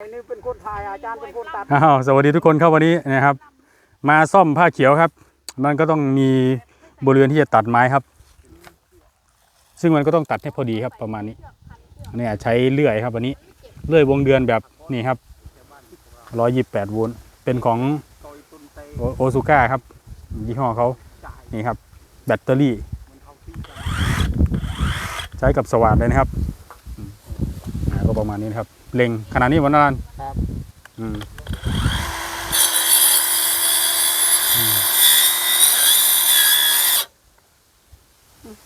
นี่เป็นคนถ่ายอาจารย์เป็นคนตัดอ้าวสวัสดีทุกคนครับวันนี้นะครับ มาซ่อมผ้าเขียวครับ มันก็ต้องมีบริเวณที่จะตัดไม้ครับ ซึ่งมันก็ต้องตัดให้พอดีครับประมาณนี้เนี่ยใช้เลื่อยครับวันนี้เลื่อยวงเดือนแบบนี่ครับร้อยยี่แปดโวลต์เป็นของโอซูก้าครับ ยี่ห้อเขานี่ครับ แบตเตอรี่ ใช้กับสว่านเลยนะครับ ประมาณนี้นะครับเล็งขนาดนี้วันนั้นครับอืม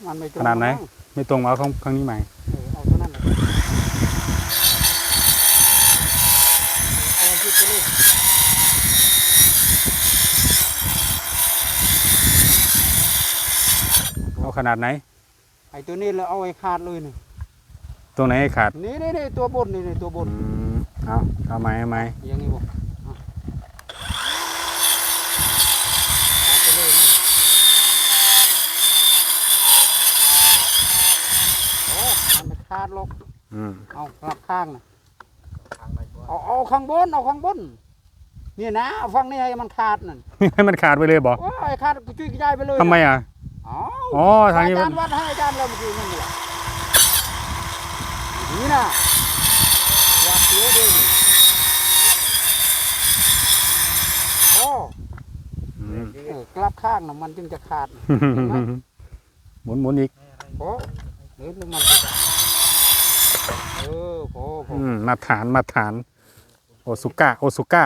มันไม่ตรงขนาดไหนมั้งไม่ตรงเอาข้างข้างนี้ใหม่เออเอาเท่านั้นแหละเอาคิดไปเลยเอาขนาดไหนไอ้ตัวนี้เราเอาไอ้ขาดเลยนี่ ตรงไหนให้ขาดนี่นี่นี่ตัวบนนี่นี่ตัวบนอืมเอาเอาไหมเอาไหมอย่างนี้บ่เอาขาดไปเลยนั่นโอ้มันไม่ขาดหรอกอืมเอากลับข้างนะเอาเอาข้างบนเอาข้างบนนี่นะเอาฝั่งนี้ให้มันขาดนั่นให้มันขาดไปเลยบอกโอ้ยขาดกระจุยกระจายไปเลยทำไมอะอ๋ออ๋อทางนี้อามัจานรย์วัดให้อาจารย์เราเมื่อกี้นั่นแหละ นี่นะวัดเสียวด้วยนี่โอ้อืมเออกลับข้างนะมันจึงจะขาดหมุนหมุนอีกโอ้เดี๋ยวมันจะเออโอ้โหอืมมาตรฐานมาตรฐาน โอซุก้าโอซุก้า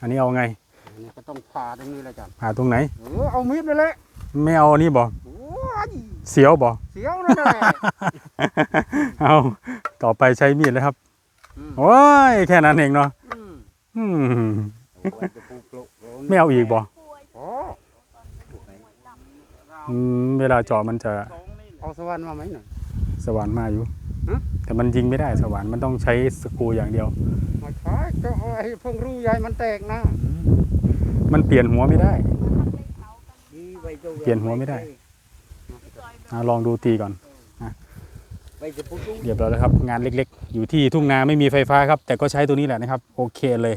อันนี้เอาไงอันนี้ก็ต้องผ่าตรงนี้แหละอาจารย์ผ่าตรงไหน เออเอามีดไปเลยไม่เอาอันนี้บอกโอ้ ยเสียวบอกเสียวนั่นแหละเอาต่อไปใช้มีดเลยครับอืมโอ้ยแค่นั้นเองเนาะอืมอืมเอาไว้จะปลูกโลกโลกไม่เอาอีกบอกโอ้อืมเวลาเจาะมันจะเอาสวรรค์มาไหมหน่อยสว่านมาอยู่ฮะแต่มันยิงไม่ได้สว่านมันต้องใช้สกรูอย่างเดียวมาขายก็เอาไอ้เพิ่งรู้ใหญ่มันแตกนะ มันเปลี่ยนหัวไม่ได้ เปลี่ยนหัวไม่ได้อะ ลองดูตีก่อนไปจะปลูกเรียบร้อยแล้วครับ งานเล็กๆ อยู่ที่ทุ่งนาไม่มีไฟฟ้าครับ แต่ก็ใช้ตัวนี้แหละนะครับ โอเคเลย